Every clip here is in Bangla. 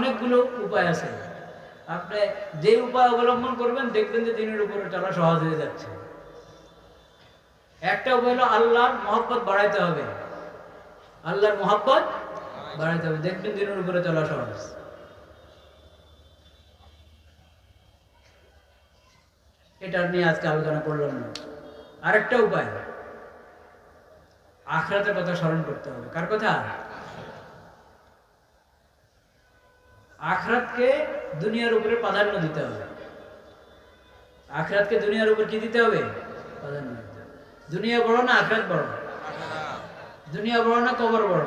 অনেকগুলো উপায় আছে। আপনি যে উপায় অবলম্বন করবেন, দেখবেন যে দিনের উপরে চলা সহজ হয়ে যাচ্ছে। একটা উপায় হলো আল্লাহর মহব্বত বাড়াইতে হবে। আল্লাহর মহব্বত বাড়াইতে হবে। দেখবেন দিনের উপরে চলা সহজ। এটা নিয়ে আজকে আলোচনা করলাম না। আরেকটা উপায়, আখরাতের কথা স্মরণ করতে হবে। কার কথা? আখরাতকে দুনিয়ার উপরে প্রাধান্য দিতে হবে। আখরাতকে দুনিয়ার উপর কি দিতে হবে? প্রাধান্য দিতে হবে। দুনিয়া বড় না আখরাত বড়? দুনিয়া বড় না কবর বড়?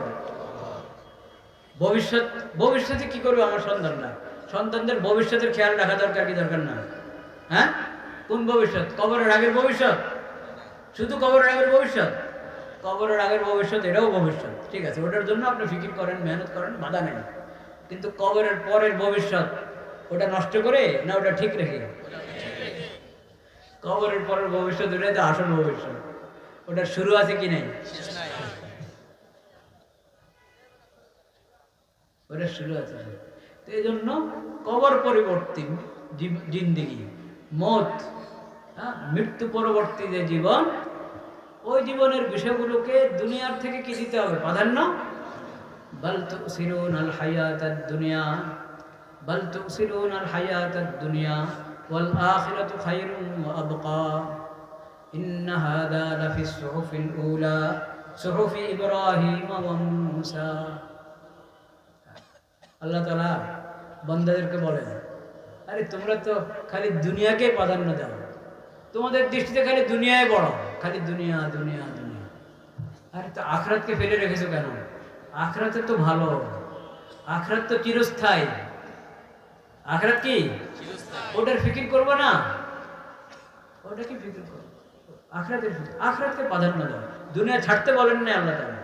ভবিষ্যৎ, ভবিষ্যতে কি করবে আমার সন্তানরা? সন্তানদের ভবিষ্যতের খেয়াল রাখা দরকার কি দরকার না? হ্যাঁ? কোন ভবিষ্যৎ? কবরের আগের ভবিষ্যৎ? শুধু কবরের আগের ভবিষ্যৎ? কবরের আগের ভবিষ্যৎ, এটাও ভবিষ্যৎ। ঠিক আছে, ওটার জন্য আপনি ফিকির করেন, মেহনত করেন, বাধা নেই। কিন্তু কবরের পরের ভবিষ্যৎ, ওটা নষ্ট করে না ওটা ঠিক রেখে? কবরের পরের ভবিষ্যৎ, ওটাই তো আসল ভবিষ্যৎ। ওটার শুরু আছে কি নাই? ওটা শুরু আছে। তো এই জন্য কবর পরিবর্তী জিন্দিগি, মত হ্যাঁ মৃত্যু পরবর্তী যে জীবন, ওই জীবনের বিষয়গুলোকে দুনিয়ার থেকে কি দিতে হবে? প্রাধান্য বল তুসিরুন আল হায়াত দুনিয়া বল তুসিরুন আল হায়াত দুনিয়া ওয়াল আখিরাতু খায়রুন ওয়া আবকা إن هذا لفي الصحف الأولى صحف إبراهيم وموسى আল্লাহ তালা বন্দাদেরকে বলেন আরে তোমরা তো খালি দুনিয়াকে প্রাধান্য দাও তোমাদের দৃষ্টিতে খালি দুনিয়ায় বড় খালি দুনিয়া দুনিয়া দুনিয়া আরে তো আখরাতকে ফেলে রেখেছো কেন আখরাতে তো ভালো। আখরাত তো চিরস্থায়ী। আখরাত কি? ওটার ফিকির করব না? ওটা কি ফিকির করব? আখরাতের ফিকির। আখরাতকে প্রাধান্য দাও। দুনিয়া ছাড়তে বলেন না আল্লাহ তালা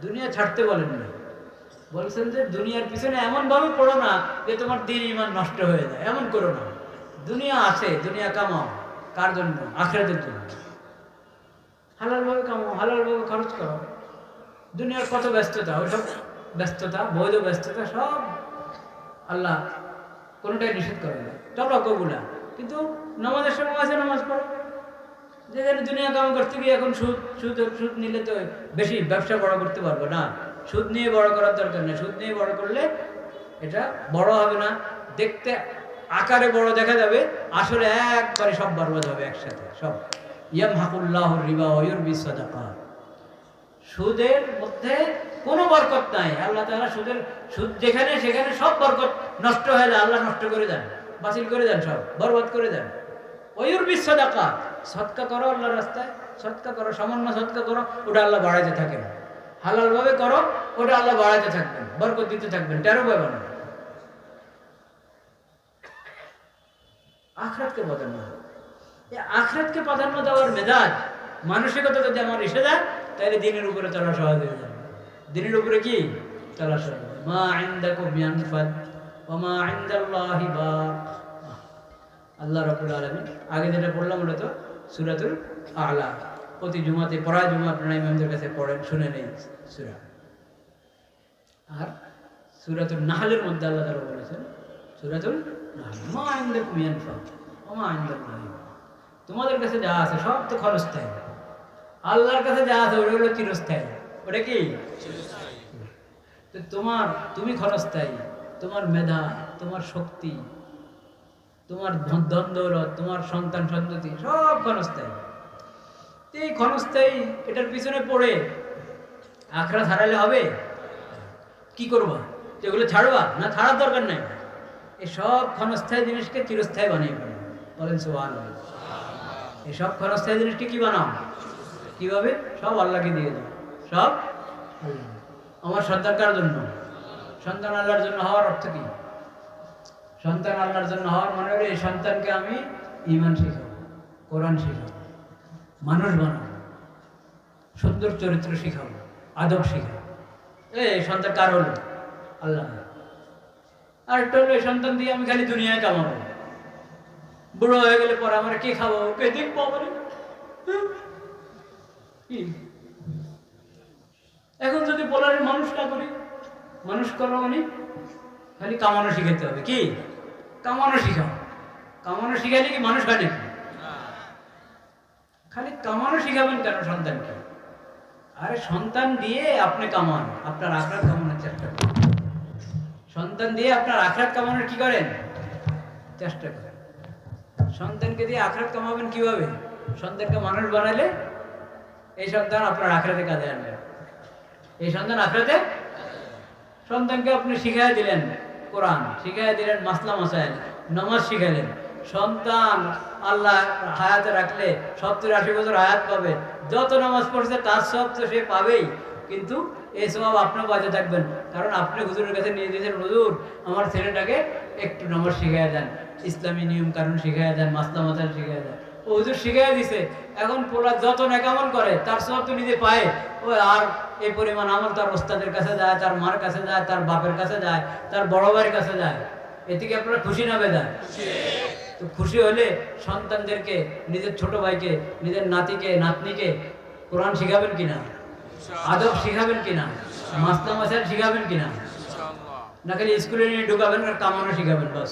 দুনিয়া ছাড়তে বলেন না বলছেন যে দুনিয়ার পিছনে এমন ভাবে পড়ো না যে তোমার দিন ইমান নষ্ট হয়ে যায়। এমন করো না। দুনিয়া আছে দুনিয়া কামাও। কার জন্য? আখরাতের জন্য। হালাল ভাবে কামাও হালাল ভাবে খরচ করো। দুনিয়ার কত ব্যস্ততা, ওইসব ব্যস্ততা, বৈধ ব্যস্ততা সব আল্লাহ কোনোটাই নিষেধ করে না। চলো কগুলা কিন্তু নামাজের সময় আছে নামাজ পড়ো। যেখানে দুনিয়া কাম করতে গিয়ে এখন সুদ সুদ সুদ নিলে তো বেশি ব্যবসা বড় করতে পারব না। সুদ নিয়ে বড় করার দরকার নেই। সুদ নিয়ে বড় করলে এটা বড় হবে না। দেখতে আকারে বড় দেখা যাবে। আসলে একবারে সব বরবাদ হবে একসাথে, সব। ইয়াম হাকুল্লাহ রিবা অয়ুর বিশ্বদাকা সুদের মধ্যে কোনো বরকত নাই। আল্লাহ তাআলা সুদের, সুদ যেখানে, সেখানে সব বরকত নষ্ট হয়ে যায়। আল্লাহ নষ্ট করে দেন, বাতিল করে দেন সব, বরবাদ করে দেন। অয়ুর বিশ্বদাকা সৎকা করো আল্লাহর রাস্তায় সৎকা করো, সামান্য সৎকা করো, ওটা আল্লাহ বাড়াইতে থাকেন। হালাল ভাবে করো, ওটা আল্লাহ বাড়াইতে থাকবেন, বরকত দিতে থাকবেন তেরো পাবেন আখরাতকে প্রাধান্য। এই আখরাতকে প্রাধান্য দেওয়ার মেজাজ, মানসিকতা যদি আমার এসে যায় তাহলে দিনের উপরে চলা সহজ হয়ে যাবে। দিনের উপরে কি? চলা সহজ। মা ইনদাকুম ইয়ানফাদ ওয়া মা ইনদাল্লাহি বাক। আল্লাহ রাব্বুল আলামিন, আগে যেটা বললাম ওটা তো সূরাতুল আলা। প্রতি জুমাতে, পড়া জুমা আপনারা ইমামদের কাছে পড়েন, শুনে নেই সূরা। আর সূরাতুল নাহলের মধ্যে আল্লাহ তাআলা বলেছেন সূরাতুল নাহল, মা ইনদাকুম ইয়ানফাদ ওয়া মা ইনদাল্লাহি বাক। তোমাদের কাছে যা আছে সব তো ক্ষণস্থায়ী আল্লাহর কাছে যা আছে, ওটা হলো চিরস্থায়ী। ওটা কি? তো তোমার, তুমি ক্ষণস্থায়ী। তোমার মেধা, তোমার শক্তি, তোমার ধন দৌলত, তোমার সন্তান সন্ততি, সব ক্ষণস্থায়ী। এই ক্ষণস্থায়ী, এটার পিছনে পড়ে আখড়া ছাড়ালে হবে? কি করবা? যেগুলো ছাড়বা? না ছাড়ার দরকার নাই? এই সব ক্ষণস্থায়ী জিনিসকে চিরস্থায়ী বানিয়ে বলেন সোহান এই সব ক্ষণস্থায়ী জিনিসকে কি বানাও? কীভাবে? সব আল্লাহকে দিয়ে দাও। সব। আমার সন্তান কার জন্য? সন্তান আল্লাহর জন্য হওয়ার অর্থ কি? সন্তান আল্লাহর জন্য হওয়ার মনে হলো এই সন্তানকে আমি ইমান শিখাবো, কোরআন শিখাবো, মানুষ বানাবো, সুন্দর চরিত্র শিখাবো, আদব শিখাবো। এই সন্তান কার হলো? আল্লাহ। আর একটা হলো সন্তান দিয়ে আমি খালি দুনিয়ায় কামাবো। বুড়ো হয়ে গেলে পরে আমরা কে খাব? কে দেখব আমারে? কি? এখন যদি বলার মানুষ না করি, মানুষ করো মানে? খালি কামানো শিখাইতে হবে, কি? কামানো শিখাও। কামানো শিখাইলে কি মানুষ হয় নাকি? খালি কামানো শিখাবেন কেন সন্তানকে? আরে সন্তান দিয়ে আপনি কামান, আপনার আখরাত কামানোর চেষ্টা করেন। সন্তান দিয়ে আপনার আখরাত কামানোর কি করেন? চেষ্টা করেন। সন্তানকে দিয়ে আখরাত কামাবেন কীভাবে? সন্তানকে মানুষ বানালে এই সন্তান আপনার আখড়াতে কাজে আনবে। এই সন্তান আখরাতে সন্তানকে আপনি শিখাই দিলেন কোরআন শিখাই দিলেন মাসলা মাসাইল নমাজ শিখাইলেন। সন্তান আল্লাহ হায়াতে রাখলে সত্তর আশি বছর হায়াত পাবে। যত নামাজ পড়ছে তার সব তো সে পাবেই। কিন্তু এই সব আপনিও বাজে থাকবেন। কারণ আপনি হুজুরের কাছে নিয়ে দিয়েছেন, হুজুর, আমার ছেলেটাকে একটু নামাজ শিখাই দেন। ইসলামী নিয়ম কারণ শিখাই দেন, মাসলা মাসাইল শিখাই দেন। ও হুজুর শিখাই দিছে। এখন পোলা যত নেকামল করে তার সব তো নিজে পায়। ও আর এই পরিমাণ আমল তার ওস্তাদের কাছে যায় তার মার কাছে যায় তার বাপের কাছে যায় তার বড় ভাইয়ের কাছে যায়। এ থেকে আপনারা খুশি না বেদায় তো খুশি হলে সন্তানদেরকে নিজের ছোট ভাইকে নিজের নাতিকে নাতনিকে কোরআন শিখাবেন কিনা? আদব শিখাবেন কিনা? মাসলা মাসাইল শিখাবেন কিনা? না খালি স্কুলে নিয়ে ঢুকাবেন আর কামানো শিখাবেন বাস।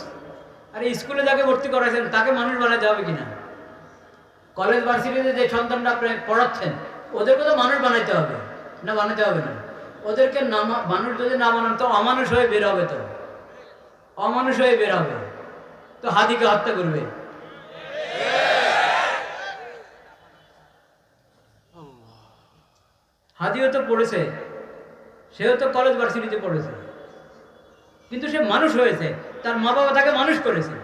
আরে স্কুলে যাকে ভর্তি করাইছেন তাকে মানুষ বানাতে হবে কিনা? কলেজ ভার্সিটিতে যে সন্তানরা আপনি পড়াচ্ছেন, ওদেরকে তো মানুষ বানাইতে হবে। না বানাতে হবে না। ওদেরকে না মানুষ যদি না বানান, তো অমানুষ হয়ে বের হবে তো। অমানুষ হয়ে বের হবে। তো হাদিকে হত্যা করবে। হাদিও তো পড়েছে। সেও তো কলেজ ভার্সিটিতে পড়েছে। কিন্তু সে মানুষ হয়েছে। তার মা বাবা তাকে মানুষ করেছে।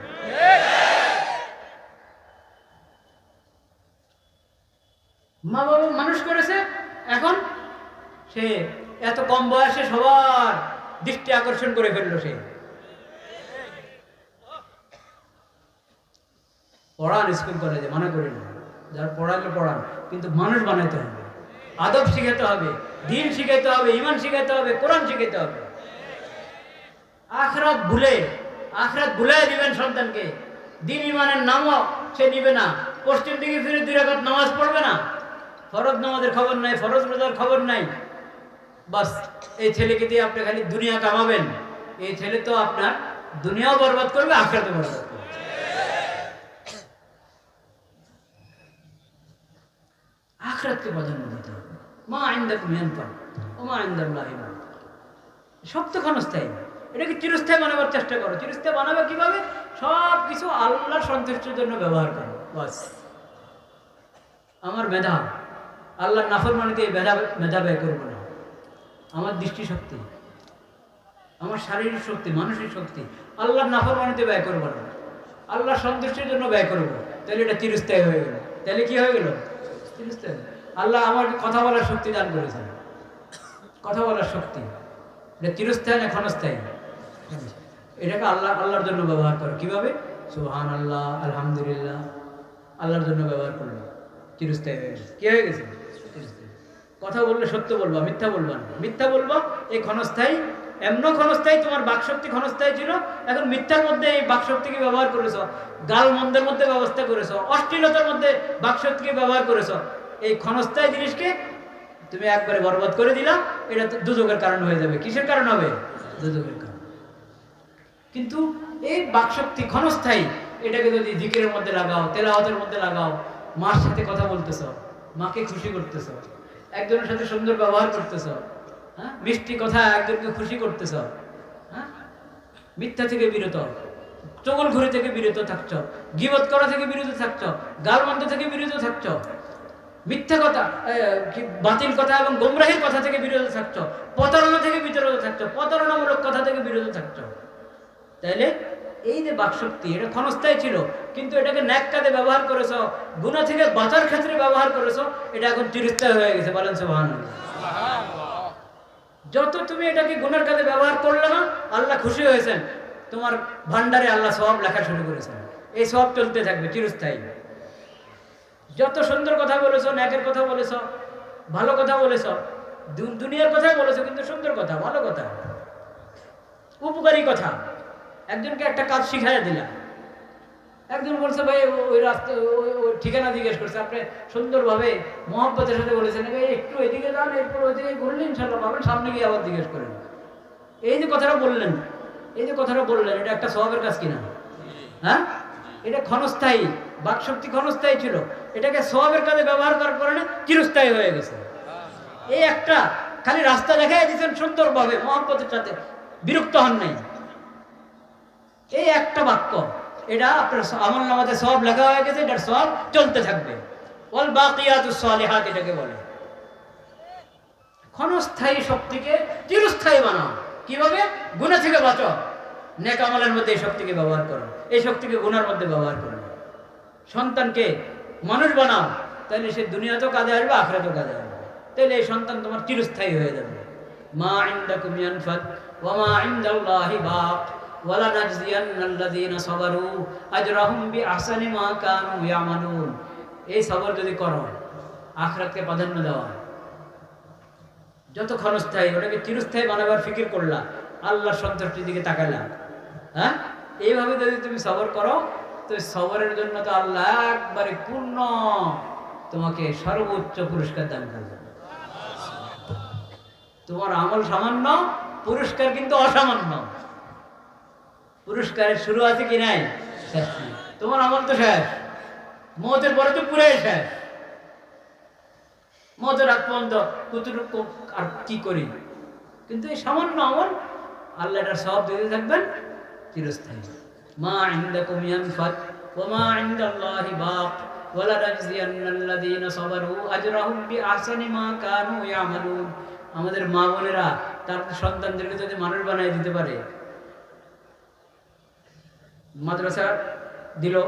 মা বাবা মানুষ করেছে, এখন সে এত কম বয়সে সবার দৃষ্টি আকর্ষণ করে ফেলল সে। পড়ান স্কুল কলেজে, মনে করি না যারা পড়ালে পড়ান, কিন্তু মানুষ বানাইতে হবে। আদব শিখাতে হবে, দিন শিখাইতে হবে, ইমান শিখাইতে হবে, কোরআন শিখাইতে হবে। আখরাত ভুলে আখরাত ভুলে দিবেন সন্তানকে। দিন ইমানের নামও সে নিবে না। পশ্চিম দিকে ফিরে দুই রাকাত নামাজ পড়বে না। ফরজ নামাজের খবর নাই, ফরজ রোজার খবর নাই। বাস, এই ছেলেকে দিয়ে আপনি খালি দুনিয়া কামাবেন। এই ছেলে তো আপনার দুনিয়াও বরবাদ করবে, আখরাতও বরবাদ করবে। আখরাতকে প্রাধান্য দিতে হবে। মা আইন্দাক মিয়ানপান ও মা আইন্দাল্লাহ সব তো ক্ষণস্থায়ী। এটাকে চিরস্থায়ী বানাবার চেষ্টা করো। চিরস্থায়ী বানাবে কীভাবে? সব কিছু আল্লাহর সন্তুষ্টির জন্য ব্যবহার করো। বাস। আমার মেধা আল্লাহর নাফরমানিতে মেধা মেধা ব্যয় করব না। আমার দৃষ্টিশক্তি আমার শারীরিক শক্তি, মানসিক শক্তি, আল্লাহর নাফরমানিতে ব্যয় করব না। আল্লাহর সন্তুষ্টির জন্য ব্যয় করব। তাহলে এটা চিরস্থায়ী হয়ে গেল। তাহলে কি হয়ে গেল? চিরস্থায়ী। আল্লাহ আমাকে কথা বলার শক্তি দান করেছেন। কথা বলার শক্তি। এটা চিরস্থায়ী না ক্ষণস্থায়ী? এটাকে আল্লাহ আল্লাহর জন্য ব্যবহার করো। কীভাবে? সুহান আল্লাহ আলহামদুলিল্লাহ। আল্লাহর জন্য ব্যবহার করল চিরস্থায়ী হয়ে গেছে। কি হয়ে গেছে। কথা বললে সত্য বলবা, মিথ্যা বলবা না। মিথ্যা বলবা, এই ক্ষণস্থায়ী, এমন ক্ষণস্থায়ী তোমার বাকশক্তি ক্ষণস্থায়ী ছিল, এখন মিথ্যার মধ্যে এই বাকশক্তিকে ব্যবহার করেছ, গাল মন্দের মধ্যে ব্যবস্থা করেছ, অশ্লীলতার মধ্যে বাকশক্তিকে ব্যবহার করেছ, এই ক্ষণস্থায়ী জিনিসকে তুমি একবারে বরবাদ করে দিলা, এটা দুযোগের কারণ হয়ে যাবে। কিসের কারণ হবে? দুযোগের কারণ। কিন্তু এই বাকশক্তি ক্ষণস্থায়ী, এটাকে যদি জিকিরের মধ্যে লাগাও, তেলাওয়াতের মধ্যে লাগাও, মার সাথে কথা বলতেছ মাকে খুশি করতেছ। একজনের সাথে সুন্দর ব্যবহার করতেছ। হ্যাঁ? মিষ্টি কথা একজনকে খুশি করতেছ। হ্যাঁ? মিথ্যা থেকে বিরত। চগল ঘুরে থেকে বিরত থাকছ। গিবত করা থেকে বিরত থাকছ। গালমন্দ থেকে বিরত থাকছ। মিথ্যা কথা বাতিল কথা এবং গোমরাহির কথা থেকে বিরত থাকছ। প্রতারণা থেকে বিরত থাকছ। প্রতারণামূলক কথা থেকে বিরত থাকছ। তাইলে এই যে বাকশক্তি, এটা ক্ষণস্থায়ী ছিল, কিন্তু এটাকে ন্যাক কাজে ব্যবহার করেছ, গুণা থেকে বাঁচার ক্ষেত্রে ব্যবহার করেছ, এটা এখন চিরস্থায়ী হয়ে গেছে, বলেন যত তুমি এটাকে গুণের কাজে ব্যবহার করলে না, আল্লাহ খুশি হয়েছেন। তোমার ভান্ডারে আল্লাহ সব লেখা শুরু করেছেন। এই সব চলতে থাকবে, চিরস্থায়ী। যত সুন্দর কথা বলেছ, ন্যাকের কথা বলেছ, ভালো কথা বলেছ দুনিয়ার কথাই বলেছ, কিন্তু সুন্দর কথা, ভালো কথা। উপকারী কথা। একজনকে একটা কাজ শিখাইয়া দিলাম। একজন বলছে, ভাই ওই রাস্তা ওই- ঠিকানা জিজ্ঞেস করছে। আপনি সুন্দরভাবে মহব্বতের সাথে বলেছেন। একটু এদিকে যান, এরপর ওইদিকে ঘুরলেন ইনশাল্লাহ পাবেন। সামনে গিয়ে আবার জিজ্ঞেস করেন। এই যে কথাটা বললেন, এই যে কথাটা বললেন, এটা একটা স্বভাবের কাজ কিনা? হ্যাঁ? এটা ক্ষণস্থায়ী, বাকশক্তি ক্ষণস্থায়ী ছিল। এটাকে স্বভাবের কাজে ব্যবহার করার কারণে চিরস্থায়ী হয়ে গেছে। এই একটা খালি রাস্তা দেখাই দিচ্ছেন সুন্দরভাবে, মহব্বতের সাথে। বিরক্ত হন নাই। এই একটা বাক্য, এটা আপনার আমল নামাতে সব লেখা হয়ে গেছে, এটার সব চলতে থাকবে। ওয়াল বাকিয়াতুস সালিহাত, এটাকে বলে। ক্ষণস্থায়ী শক্তিকে চিরস্থায়ী বানাও। কীভাবে? গুণা থেকে বাঁচো নেক আমলের মধ্যে এই শক্তিকে ব্যবহার করো। এই শক্তিকে গুণার মধ্যে ব্যবহার করো। সন্তানকে মানুষ বানাও, তাহলে সে দুনিয়াতেও কাজে আসবে, আখরাতেও কাজে আসবে। তাহলে এই সন্তান তোমার চিরস্থায়ী হয়ে যাবে। মা ইনদাকুম ইয়ানফাদ ওয়া মা ইনদাল্লাহি বাক। এই সবর যদি করো, আখরাতকে প্রাধান্য দেওয়া যত ক্ষণস্থায়ী, ওটাকে চিরস্থায়ী বানাবার ফিকির করলা, আল্লাহর দিকে হ্যাঁ? এইভাবে যদি তুমি সবর করো, তো সবরের জন্য তো আল্লাহ একবারে পূর্ণ তোমাকে সর্বোচ্চ পুরস্কার দান করবে তোমার আমল সামান্য, পুরস্কার কিন্তু অসামান্য। পুরস্কারের শুরু আছে কি নাই? তোমার আমল তো শেষ। মতের পরে তো পুরাই শেষ। মতের আগ পর্যন্ত কতটুকু আর কি করি? কিন্তু এই সামান্য আমল আল্লাহ সব দিতে থাকবেন চিরস্থায়ী। মা ইনদাকুম ইয়ানফাদ ওয়া মা ইনদাল্লাহি বাক ওয়ালা নাজজিয়ান্নাল্লাযীনা সাবারু আজরাহুম বিআহসানি মা কানু ইয়ামালুন। আমাদের মা বোনেরা, তার সন্তানদেরকে যদি মানুষ বানায় দিতে পারে মাদ্রাসা দিল।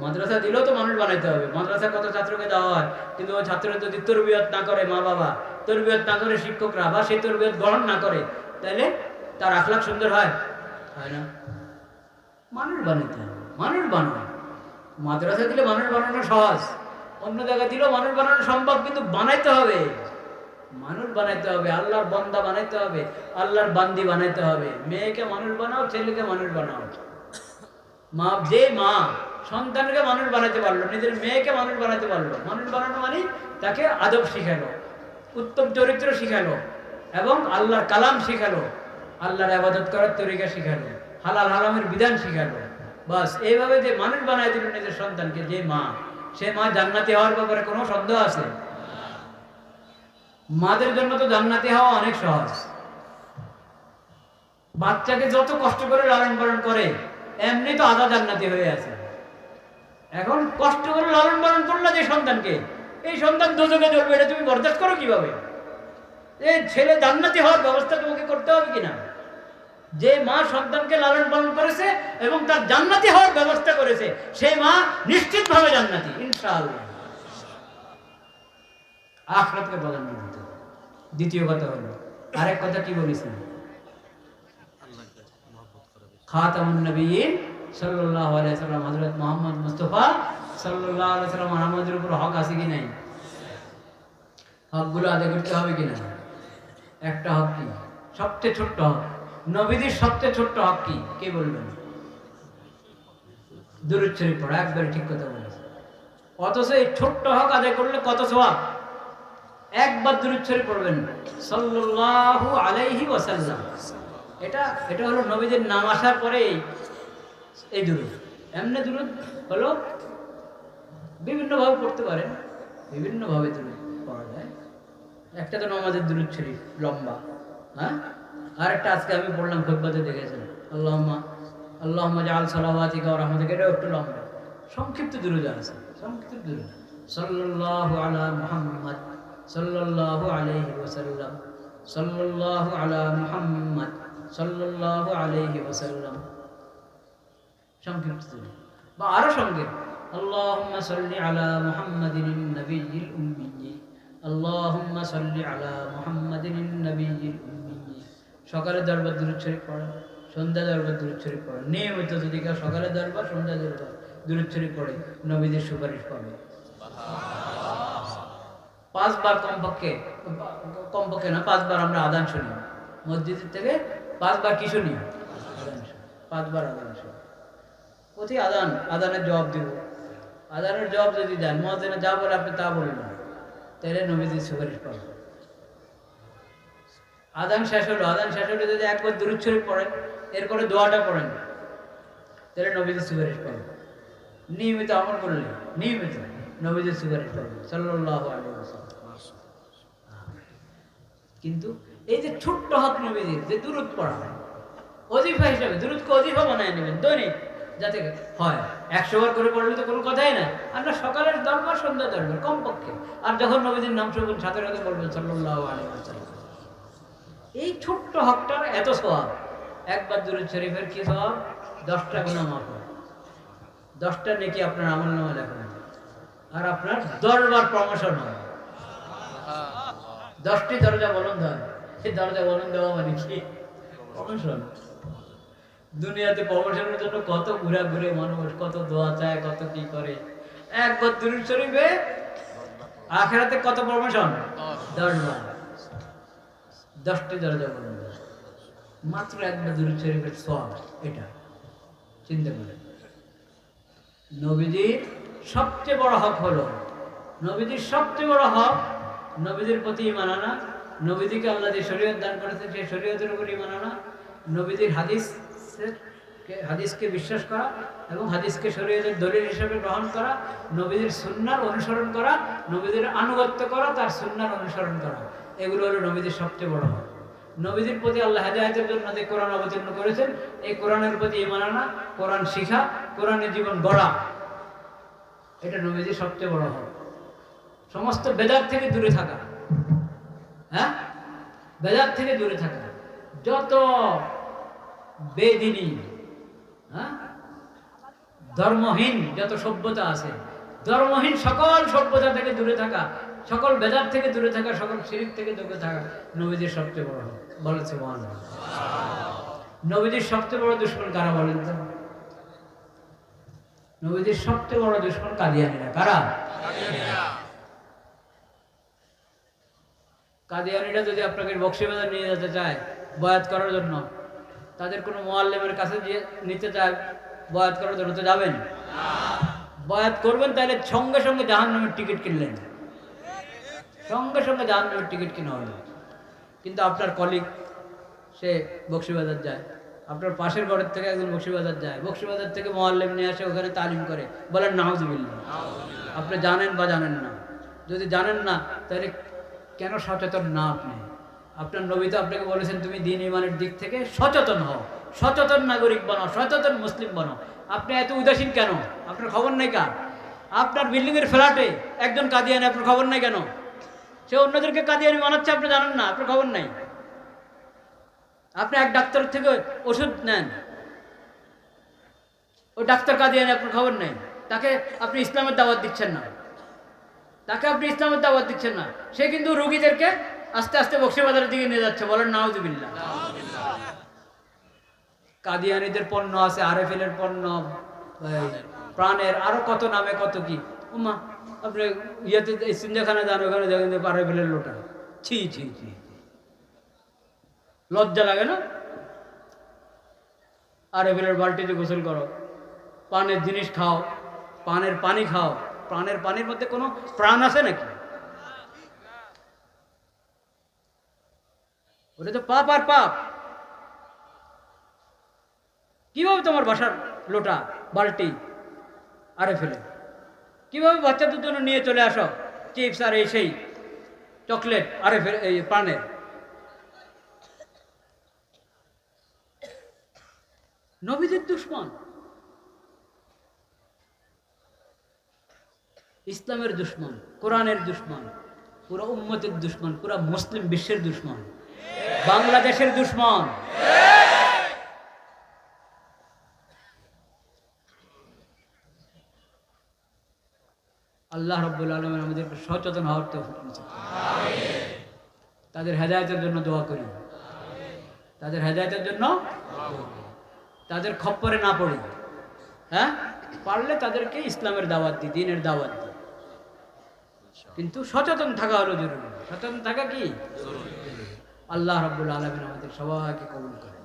মাদ্রাসা দিলেও তো মানুষ বানাইতে হবে। মাদ্রাসা কত ছাত্রকে দেওয়া হয়। কিন্তু ওই ছাত্র যদি তরবিয়ত না করে মা বাবা তরবিয়ত না করে শিক্ষকরা বা সেই তরবিয়ত গ্রহণ না করে, তাহলে তার আখলাখ সুন্দর হয়? হয় না। মানুষ বানাইতে হবে। মানুষ বানায়। মাদ্রাসা দিলে মানুষ বানানো সহজ। অন্য জায়গায় দিলেও মানুষ বানানো সম্ভব, কিন্তু বানাইতে হবে। মানুষ বানাইতে হবে। আল্লাহর বন্দা বানাইতে হবে। আল্লাহর বান্দি বানাইতে হবে। মেয়েকে মানুষ বানাও, ছেলেকে মানুষ বানাও। মা, যে মা সন্তানকে মানুষ বানাতে পারল, নিজের মেয়েকে মানুষ বানাতে পারল, মানুষ বানানো মানে তাকে আদব শিখালো, উত্তম চরিত্র শিখালো এবং আল্লাহর কালাম শিখালো, আল্লাহর আবাদত করার তরিকা শিখালো, হালাল হালামের বিধান শিখালো। বাস, এইভাবে যে মানুষ বানায় দিল নিজের সন্তানকে, যে মা, সে মা জান্নাতি হওয়ার ব্যাপারে কোনো সন্দেহ আছে? মাদের জন্য তো জান্নাতি হওয়া অনেক সহজ। বাচ্চাকে যত কষ্ট করে লালন পালন করে এমনি তো আধা জান্নাতি হয়ে আছে। এখন কষ্ট করে লালন পালন করল যে সন্তানকে, এই সন্তান দুজনে জ্বলবে এটা তুমি বরদাস্ত করো কীভাবে? এই ছেলে জান্নাতি হওয়ার ব্যবস্থা তোমাকে করতে হবে কিনা? যে মা সন্তানকে লালন পালন করেছে এবং তার জান্নাতি হওয়ার ব্যবস্থা করেছে, সেই মা নিশ্চিতভাবে জান্নাতি, ইনশাআল্লাহ। আখরাতকে প্রাধান্য দিতে। দ্বিতীয় কথা হলো, আরেক কথা কি বলেছেন খাতামুন নবীন সাল্লাল্লাহু আলাইহি সাল্লাম হযরত মুহাম্মদ মুস্তাফা সাল্লাল্লাহু আলাইহি সাল্লাম আমাদের উপর হক আছে কি নাই? হকগুলো আদায় করতে হবে কি না একটা হক কি? সবচেয়ে ছোট্ট হক। নবীদের সবচেয়ে ছোট্ট হক কি? কে বলবেন? দুরুদ শরীফ পড়া, একবারে ঠিক কথা বলেছে অথচ এই ছোট্ট হক আদায় করলে কত সওয়াব? একবার দুরুদ শরীফ পড়বেন। সাল্লাল্লাহু আলাইহি ওয়াসাল্লাম। এটা এটা হলো নবীদের নাম আসার পরে এই দুরুদ। এমনি দুরুদ হলো বিভিন্নভাবে পড়তে পারেন বিভিন্নভাবে দুরুদ পড়া যায়। একটা তো নমাজের দুরুদ শরীফ, লম্বা হ্যাঁ? আর একটা আজকে আমি পড়লাম খুতবাতে দেখেছেন। আল্লাহম্মা আল্লাহম্মা জাল সালাওয়াতিকা ওয়া রাহমাতিকা, এটাও একটু লম্বা। সংক্ষিপ্ত দুরুদ আছে, সংক্ষিপ্ত দুরুদ। সাল্লাল্লাহু আলা মুহাম্মদ, সাল্লাল্লাহু আলাইহি ওয়াসাল্লাম, সাল্লাল্লাহু আলা মুহাম্মদ। সাল্লাল্লাহু আলাইহি ওয়াসাল্লাম। সংক্ষিপ্ত বা আরও সঙ্গে সকালে দরবার দুরুদ শরীফ পড়া, সন্ধ্যা দরবার দুরুদ শরীফ পড়া। নিয়মিত যদি কেউ সকালে দরবার, সন্ধ্যা দরবার দুরুদ শরীফ পড়ে, নবীদের সুপারিশ পাবে। পাঁচবার কমপক্ষে কমপক্ষে না, পাঁচবার আমরা আদান শুনি। মসজিদের থেকে পাঁচবার কি শুনি? পাঁচবার আদান শুনি। প্রতি আদান, আদানের জবাব দিব। আদানের জবাব যদি দেন, মহাজনে যা বলে আপনি তা বলবেন তাহলে নবীদের সুপারিশ পাবেন। আদান শেষ হলো। আদান শেষ হলে যদি একবার দূরত শরীফ পড়েন এরপরে দোয়াটা পড়েন তাহলে নবীদের সুপারিশ পাবেন। নিয়মিত আমল করলে, নিয়মিত নবীদের সুপারিশ পাবেন। সাল্লাহ কিন্তু এই যে ছোট্ট হক নবীদের যে দূরত পড়া হয় অজিফা হিসাবে দূরতকে অজিফা বানায় নেবেন, দৈনিক, যাতে হয়। একশো বার করে পড়লে তো কোনো কথাই না আমরা সকালের দরবার সন্ধ্যা দরবার, কমপক্ষে। আর যখন নবীদের নাম শুনবেন, সাথে সাথে বলবেন সাল্লাহ এই ছোট্ট হকটার এত স্বভাব। একবার দূরে শরীফের কি স্বভাব? দশটা গুণা মাফ দশটা নেকি আপনার আমল নামা লেখা আর আপনার দরবার প্রমোশন হয়। দশটি দরজা বলন্দ হয়। দরজা বলন্দ দেওয়া মানে কি? প্রমোশন দুনিয়াতে প্রমোশনের জন্য কত ঘুরা ঘুরে মানুষ কত দোয়া চায়, কত কি করে। একবার দূরে শরীফে আখেরাতে কত প্রমোশন? দশবার দশটি দরজা বলন্দ মাত্র একবার দূরে শরীফের সব এটা। চিন্তা করে। নবীজির সবচেয়ে বড় হক হলো, নবীজির সবচেয়ে বড় হক নবীদের প্রতি ইমান আনা নবীদিকে আল্লাহ যে শরীয়ত দান করেছে সেই শরীয়তের উপর ইমান আনা নবীদের হাদিস হাদিসকে বিশ্বাস করা এবং হাদিসকে শরীয়তের দলিল হিসেবে গ্রহণ করা নবীদের সুন্নার অনুসরণ করা নবীদের আনুগত্য করা, তার সুন্নার অনুসরণ করা। এগুলো হলো নবীদের সবচেয়ে বড় হক। নবীদের প্রতি আল্লাহ হেদায়তের জন্য যে কোরআন অবতীর্ণ করেছেন, এই কোরআনের প্রতি ইমান আনা, কোরআন শিখা, কোরআনের জীবন গড়া, এটা নবীজির সবচেয়ে বড় হক। সমস্ত বেদার থেকে দূরে থাকা। হ্যাঁ? বেদাত থেকে দূরে থাকা যত বেদিনী হ্যাঁ? ধর্মহীন যত সভ্যতা আছে, ধর্মহীন সকল সভ্যতা থেকে দূরে থাকা, সকল বেদাত থেকে দূরে থাকা, সকল শিরিক থেকে দূরে থাকা নবীদের সবচেয়ে বড় বলেছে মহান নবীদের সবচেয়ে বড় দুশ্মন কারা বলেন তো? নবীদের সবচেয়ে বড় দুশ্মন কাদিয়ানিরা। কারা? কাদিয়ানিরা যদি আপনাকে বক্সিবাজার নিয়ে যেতে চায় বয়াত করার জন্য, তাদের কোনো মোয়াল্লেমের কাছে দিয়ে নিতে চায় বয়াত করার জন্য তো যাবেন। বয়াত করবেন তাহলে সঙ্গে সঙ্গে জাহান নামের টিকিট কিনলেন। সঙ্গে সঙ্গে জাহান নামের টিকিট কিনা হলো। কিন্তু আপনার কলিগ, সে বক্সিবাজার যায়। আপনার পাশের ঘরের থেকে একজন বক্সিবাজার যায়। বক্সিবাজার থেকে মোয়াল্লেম নিয়ে আসে, ওখানে তালিম করে। বলেন, নাউজুবিল্লাহ। আপনি জানেন বা জানেন না। যদি জানেন না, তাহলে কেন সচেতন না আপনি? আপনার নবী তো আপনাকে বলেছেন, তুমি দিন ইমানের দিক থেকে সচেতন হও। সচেতন নাগরিক বানো, সচেতন মুসলিম বানো। আপনি এত উদাসীন কেন? আপনার খবর নেই কার? আপনার বিল্ডিংয়ের ফ্ল্যাটে একজন কাদিয়ানি, আপনার খবর নেই কেন? সে অন্যদেরকে কাদিয়ানি বানাচ্ছে, আপনি জানেন না, আপনার খবর নেই। আপনি এক ডাক্তার থেকে ওষুধ নেন। ও ডাক্তার কাদিয়ানি, আপনার খবর নেই। তাকে আপনি ইসলামের দাওয়াত দিচ্ছেন না। তাকে আপনি ইসলামের দাওয়াত দিচ্ছেন না। সে কিন্তু রুগীদেরকে আস্তে আস্তে বক্সিবাজারের দিকে নিয়ে যাচ্ছে, বলেন নাউজুবিল্লাহ। কাদিয়ানিদের পণ্য আছে, আরএফএলের পণ্য প্রাণের আরও কত নামে কত কি। উমা আপনি ইয়েতে এই যান, ওখানে দেখেন যে আরএফএলের লোটা। ছি ছি ছি। লজ্জা লাগে না? আরএফএলের বালতিতে গোসল করো। পানের জিনিস খাও, পানের পানি খাও। প্রাণের পানির মধ্যে কোনো প্রাণ আছে নাকি? ওটা তো পাপ আর পাপ। কীভাবে তোমার বাসার লোটা, বালতি আরে ফেলে? কীভাবে বাচ্চাদের জন্য নিয়ে চলে আসো? চিপস আর এই সেই চকলেট আরে ফেলে, এই পানের নবীদের দুশ্মন। ইসলামের দুশ্মন, কোরআনের দুশ্মন, পুরো উম্মতের দুশ্মন, পুরো মুসলিম বিশ্বের দুশ্মন, বাংলাদেশের দুশ্মন। আল্লাহ রব্বুল আলমের আমাদেরকে সচেতন হওয়ার তো তাদের হেদায়তের জন্য দোয়া করি তাদের হেদায়তের জন্য তাদের খপ্পরে না পড়ি হ্যাঁ? পারলে তাদেরকে ইসলামের দাওয়াত দিই দিনের দাওয়াত দিই কিন্তু সচেতন থাকা হলো জরুরি। সচেতন থাকা কি? আল্লাহ রব্বুল আলমিন আমাদের সবাইকে কবুল করেন।